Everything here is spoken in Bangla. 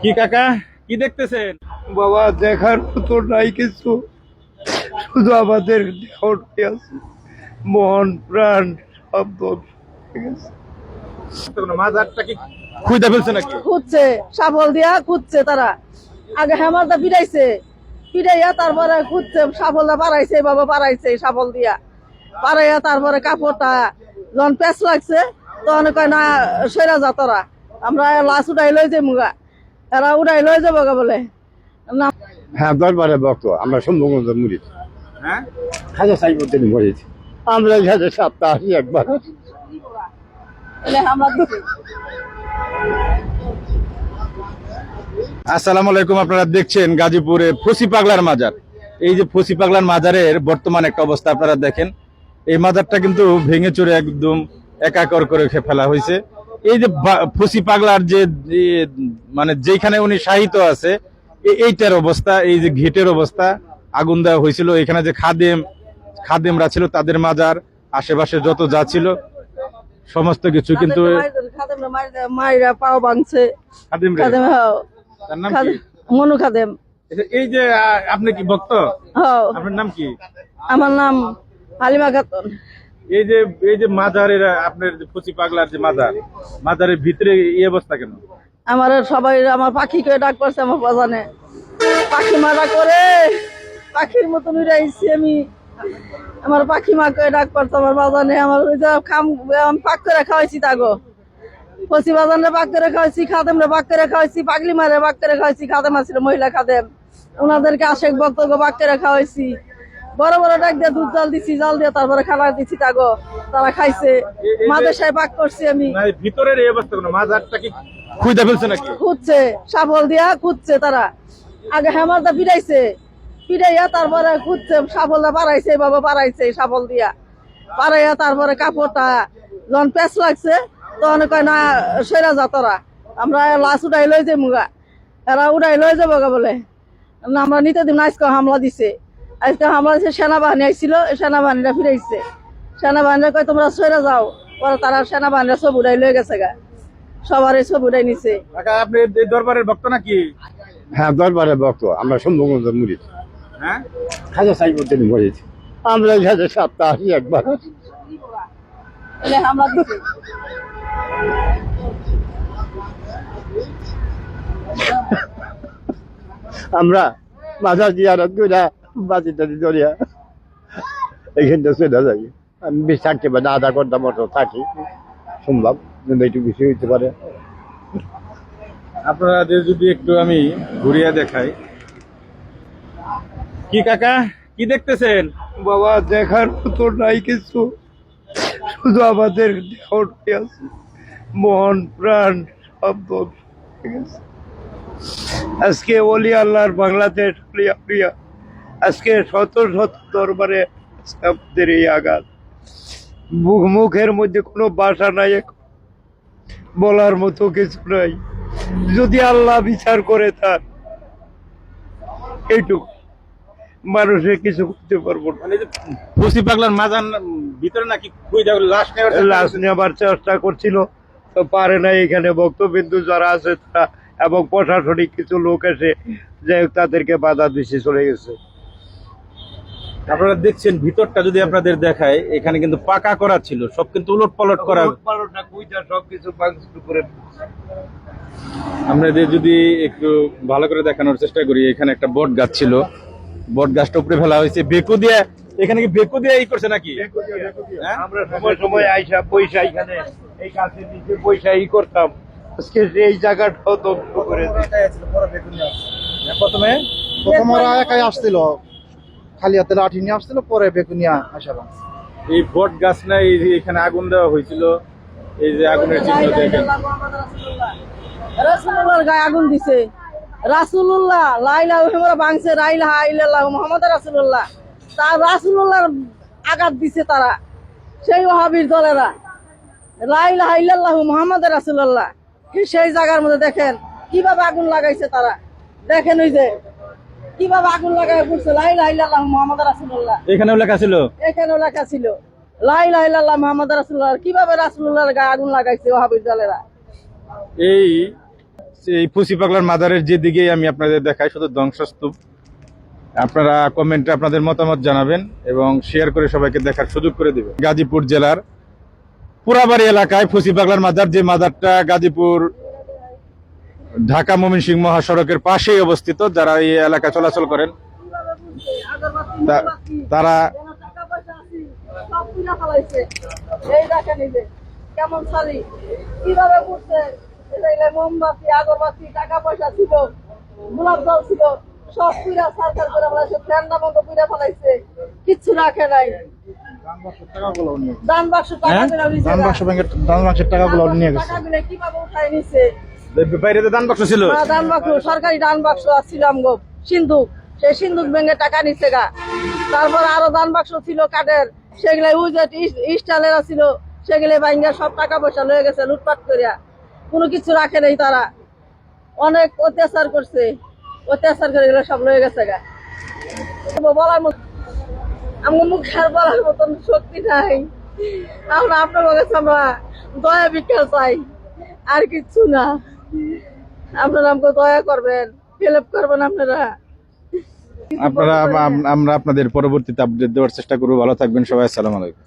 কি কাকা কি দেখতেছেন? বাবা দেখার মতো নাই কিছু। শুধু আমাদের দেহটাই আছে। মন প্রাণ সব ধ্বংস গেছে। মাজারটা কি খুঁজে ফেলছে নাকি? খুঁজছে সাবল দিয়া খুঁজছে তারা। আগে হেমালটা তারপরে খুঁজছে সাবলটা বাবা পারাইছে সাবল দিয়া। পারাইয়া তারপরে কাপড়টা যখন পেঁচ লাগছে তখন কয় না সেরা যা তোরা। আমরা লাশ উঠাই লই যে মুগা এরা উঠাই লই যাব গা বলে। হ্যাঁ দরবারে ভক্ত আমরা সম্ভবত মুড়ি হ্যাঁ? হাজার আমরা হাজার সপ্তাহ আসি একবার। আসসালামু আলাইকুম আপনারা দেখছেন গাজীপুরে ফসি পাগলার মাজার। এই যে ফসি পাগলার মাজারের বর্তমান একটা অবস্থা আপনারা দেখেন। এই মাজারটা কিন্তু ভেঙে চড়ে একদম একাকর করে ফেলা হয়েছে এই যে ফুসি পাগলার যে মানে যেখানে উনি সাহিত্য আছে এইটার অবস্থা এই যে ঘেটের অবস্থা আগুন দেওয়া হয়েছিল। এখানে যে খাদেম খাদেমরা ছিল তাদের মাজার আশেপাশে যত যা ছিল সমস্ত কিছু কিন্তু খাদেম হ্যাঁ। মনু খাদেম। এই যে আপনি কি ভক্ত? হ্যাঁ। আপনার নাম কি? আমার নাম হালিমা খাতুন। এই যে এই যে মাজারের, আপনার ফুচি পাগলার যে মাজার, মাজারের ভিতরে এই অবস্থা কেন? আমার সবাই, আমার পাখি করে ডাক করছে আমার বাজানে। পাখি মারা করে, পাখির মতন উড়াইছি আমি। আমার পাখি মা করে ডাক করছে আমার বাজানে, আমার ওই যে খাম, আমি পাক করে খাওয়াইছি তাগো। ফসি বাজানে পাক করে খাওয়াইছি খাদেম রে পাক করে খাওয়াইছি, পাগলি মারে পাক করে খাওয়াইছি, খাদেম আছিল মহিলা খাদেম। ওনাদেরকে আশেক বক্তব্য পাক করে খাওয়াইছি। বড় বড় ডাক দিয়ে দুধ জাল দিছি জাল দিয়ে তারপরে খাবার দিছি তাগো। তারা খাইছে। এই যে- মাদেশায় পাক করছি আমি। ভিতরের এই অবস্থা কেন? মাজারটা কি খুঁজে ফেলছে নাকি? খুঁজছে সাবল দিয়া খুঁজছে তারা। আগে হেমালটা পিটাইছে পিটাইয়া তারপরে খুঁজছে সাবলটা পারাইছে বাবা পারাইছে সাবল দিয়া। পারাইয়া তারপরে কাপড়টা যখন পেঁচ লাগছে তখন কয় না সেরা যা তোরা। আমরা লাশ উঠাই লই যে মুগা এরা উঠাই লই যাব গা বলে। না আমরা নিতে দিন আজকে হামলা দিছে। আজকে সেনাবাহিনী আইছিল সেনাবাহিনীরা ফিরাইছে। সেনাবাহিনীরা কয় তোমরা সরে যাও। পরে তারা সেনাবাহিনীরা সব উঠাই লই গেছে গা। সবারই সব উঠাই নিছে। আপনি দরবারের ভক্ত নাকি? হ্যাঁ দরবারে ভক্ত। আমরা সম্ভবত মুড়ি। হ্যাঁ? আমরা সপ্তাহ একবার। আমরা মাঝা জিয়ারত করে বাজি টাজি ধরিয়া এইখানটা চলে যাই। আমি বেশ থাকতে পারি আধা ঘণ্টা মতো থাকি সম্ভব কিন্তু একটু বেশি হইতে পারে। আপনারা যে যদি একটু আমি ঘুরিয়ে দেখাই। কি কাকা কি দেখতেছেন? বাবা দেখার মতো নাই কিছু। শুধু আমাদের দেহটাই আছে। মন প্রাণ সব আজকে ওলি আল্লাহর বাংলাদেশ প্রিয়া প্রিয়া আজকে শত শত দরবারে আমাদের এই আঘাত। মুখ মুখের মধ্যে কোনো বাসা নাই বলার মতো কিছু নাই। যদি আল্লাহ বিচার করে তার এইটুকু। মানুষে কিছু করতে পারব না। মানে পাগলার মাজার ভিতরে নাকি খুঁজে লাশ নেওয়ার চেষ্টা লাশ করছিল তো পারে না এখানে ভক্তবিন্দু যারা আছে তারা এবং প্রশাসনিক কিছু লোক এসে যাই তাদেরকে বাধা দিচ্ছে চলে গেছে। আপনারা দেখছেন ভিতরটা যদি আপনাদের দেখায় এখানে কিন্তু পাকা করা ছিল সব কিন্তু উলট পালট করা আমরা যে- যদি একটু ভালো করে দেখানোর চেষ্টা করি এখানে একটা বট গাছ ছিল। বট গাছটা উপরে ফেলা হয়েছে। বেকু দিয়ে এখানে কি বেকু দিয়ে ই করছে নাকি? হ্যাঁ? আমরা সময় সময় আইসা পয়সা এখানে এই গাছের নিচে পয়সা ই করতাম। আজকে এই জায়গাটাও ধ্বংস করে দিয়েছে। প্রথমে? প্রথম ওরা একাই আসছিল। খালি হাতে লাঠি নিয়ে আসছিল পরে বেগুনিয়া আসার এই বট গাছ না এখানে আগুন দেওয়া হয়েছিল এই যে আগুনের চিহ্ন দেখেন। রাসুল্লাহর গায়ে আগুন দিছে। রাসুল্লাহ লাইলা হেমরা ভাঙছে রাইলা ইল্লাল্লাহ মোহাম্মদ রাসুল্লাহ তার রাসুল্লাহর আঘাত দিছে তারা সেই ওহাবির দলেরা। লাইলা ইল্লাল্লাহ মোহাম্মদ রাসুল্লাহ সেই জায়গার মধ্যে দেখেন কীভাবে আগুন লাগাইছে তারা। দেখেন ওই যে কীভাবে আগুন লাগাই পড়ছে? লাইলা ইল্লাল্লাহ মোহাম্মদ রাসুল্লাহ এখানেও লেখা ছিল? এখানেও লেখা ছিল। লাই লাই লাল্লাহ মোহাম্মদ রাসুল্লাহ কীভাবে রাসুল্লাহর গায়ে আগুন লাগাইছে ওহাবির দলেরা? এই এই ফুসি পাগলার মাজারের যেদিকেই আমি আপনাদের দেখাই শুধু ধ্বংসস্তূপ। আপনারা কমেন্টে আপনাদের মতামত জানাবেন এবং শেয়ার করে সবাইকে দেখার সুযোগ করে দিবেন। গাজীপুর জেলার পুরাবাড়ি এলাকায় ফুসি পাগলার মাজার যে মাদারটা গাজীপুর ঢাকা ময়মনসিংহ মহাসড়কের পাশেই অবস্থিত যারা এই এলাকা চলাচল করেন তারা কেমন কীভাবে করছে মোমবাতি আগরবাতি টাকা পয়সা ছিল গোলাপ জল ছিল সব পুরা সার্কার করে ফেলাইছে ঠান্ডা মতো পুরা ফেলাইছে কিচ্ছু রাখে নাই। দান বাক্স টাকা? গুলো নিছে দান বাক্স ব্যাংকের দান বাক্সের টাকাগুলো নিয়ে গেছে। টাকাগুলো কীভাবে উঠাই নিছে? বাইরে দান বাক্স ছিল? হ্যাঁ, দান বাক্স সরকারি দান বাক্স ছিল আমগো। সিন্ধুক সেই সিন্ধুক ব্যাংকে টাকা নিচ্ছে গা। তারপর আরও দান বাক্স ছিল কাঠের। সেগুলো উজেট স্টাইলের ছিল সেগুলো বাইঙ্গা সব টাকা পয়সা লয়ে গেছে লুটপাট করিয়া। কোনো কিছু রাখে নেই তারা। অনেক অত্যাচার করছে। অত্যাচার করে গেলে সব লয়ে গেছে গা। বলার মতো আমার মুখ আর বলার মতন শক্তি নাই। আমরা আপনার কাছে আমরা দয়া ভিক্ষা চাই। আর কিচ্ছু না। আপনারা আমাকে দয়া করবেন হেল্প করবেন আপনারা। আপনারা আমরা আপনাদের পরবর্তীতে আপডেট দেওয়ার চেষ্টা করব। ভালো থাকবেন সবাই, আসসালামু আলাইকুম।